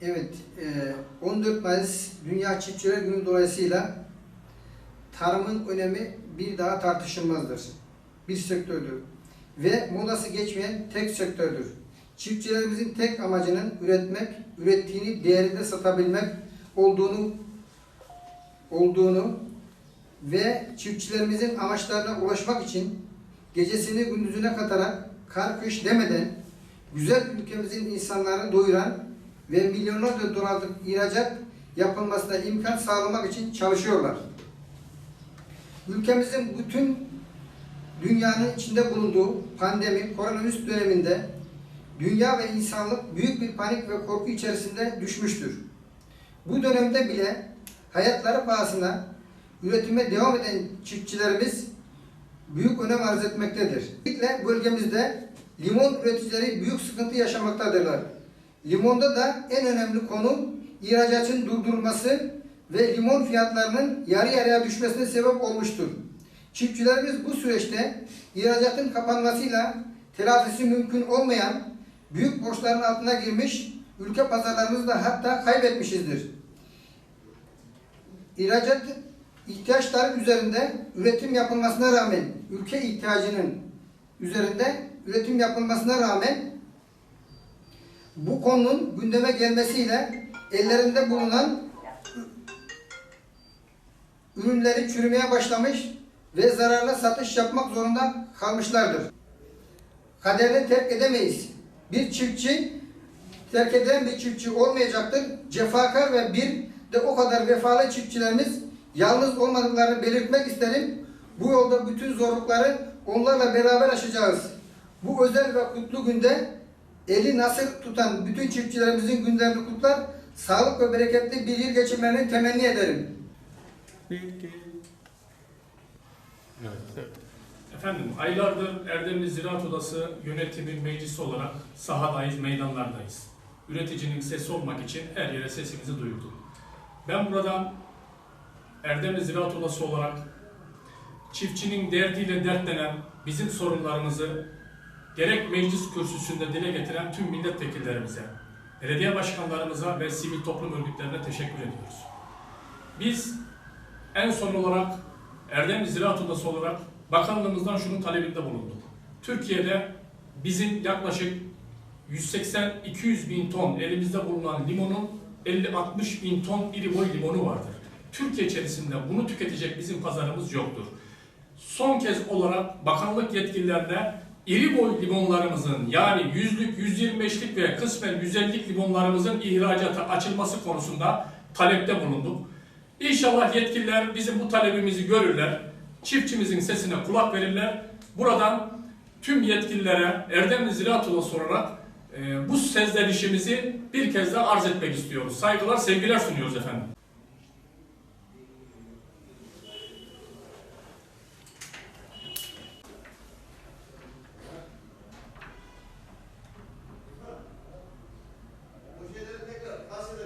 Evet, e, 14 Mayıs Dünya Çiftçiler Günü dolayısıyla tarımın önemi bir daha tartışılmazdır. Bir sektördür. Ve modası geçmeyen tek sektördür. Çiftçilerimizin tek amacının üretmek, ürettiğini değerinde satabilmek olduğunu olduğunu ve çiftçilerimizin amaçlarına ulaşmak için gecesini gündüzüne katarak kar kış demeden güzel ülkemizin insanlarını doyuran ve milyonlarca dolarlık ihracat yapılmasına imkan sağlamak için çalışıyorlar. Ülkemizin bütün dünyanın içinde bulunduğu pandemi, koronavirüs döneminde dünya ve insanlık büyük bir panik ve korku içerisinde düşmüştür. Bu dönemde bile hayatları pahasına üretime devam eden çiftçilerimiz büyük önem arz etmektedir. Özellikle bölgemizde limon üreticileri büyük sıkıntı yaşamaktadırlar. Limonda da en önemli konu ihracatın durdurulması ve limon fiyatlarının yarı yarıya düşmesine sebep olmuştur. Çiftçilerimiz bu süreçte ihracatın kapanmasıyla telafisi mümkün olmayan büyük borçların altına girmiş, ülke pazarlarımızı da hatta kaybetmişizdir. İhracat ihtiyaçları üzerinde üretim yapılmasına rağmen, ülke ihtiyacının üzerinde üretim yapılmasına rağmen bu konunun gündeme gelmesiyle ellerinde bulunan ürünleri çürümeye başlamış ve zararla satış yapmak zorunda kalmışlardır. Kaderini terk edemeyiz. Bir çiftçi terk eden bir çiftçi olmayacaktır. Cefakar ve bir de o kadar vefalı çiftçilerimiz yalnız olmadıklarını belirtmek isterim. Bu yolda bütün zorlukları onlarla beraber aşacağız. Bu özel ve kutlu günde eli nasır tutan bütün çiftçilerimizin günlerini kutlar, sağlık ve bereketli bir yıl geçirmelerini temenni ederim. Efendim, aylardır Erdemli Ziraat Odası yönetimi meclisi olarak sahadayız, meydanlardayız. Üreticinin sesi olmak için her yere sesimizi duyurduk. Ben buradan Erdemli Ziraat Odası olarak çiftçinin derdiyle dertlenen bizim sorunlarımızı gerek meclis kürsüsünde dile getiren tüm milletvekillerimize, belediye başkanlarımıza ve sivil toplum örgütlerine teşekkür ediyoruz. Biz en son olarak Erdemli Ziraat Odası olarak bakanlığımızdan şunun talebinde bulunduk. Türkiye'de bizim yaklaşık 180-200 bin ton elimizde bulunan limonun 50-60 bin ton iri boy limonu vardır. Türkiye içerisinde bunu tüketecek bizim pazarımız yoktur. Son kez olarak bakanlık yetkililerine iri boy limonlarımızın yani yüzlük, 125'lik ve kısmen 150'lik limonlarımızın ihracata açılması konusunda talepte bulunduk. İnşallah yetkililer bizim bu talebimizi görürler. Çiftçimizin sesine kulak verirler. Buradan tüm yetkililere Erdemli Ziraat Odası olarak e, bu sezlenişimizi bir kez daha arz etmek istiyoruz. Saygılar, sevgiler sunuyoruz efendim.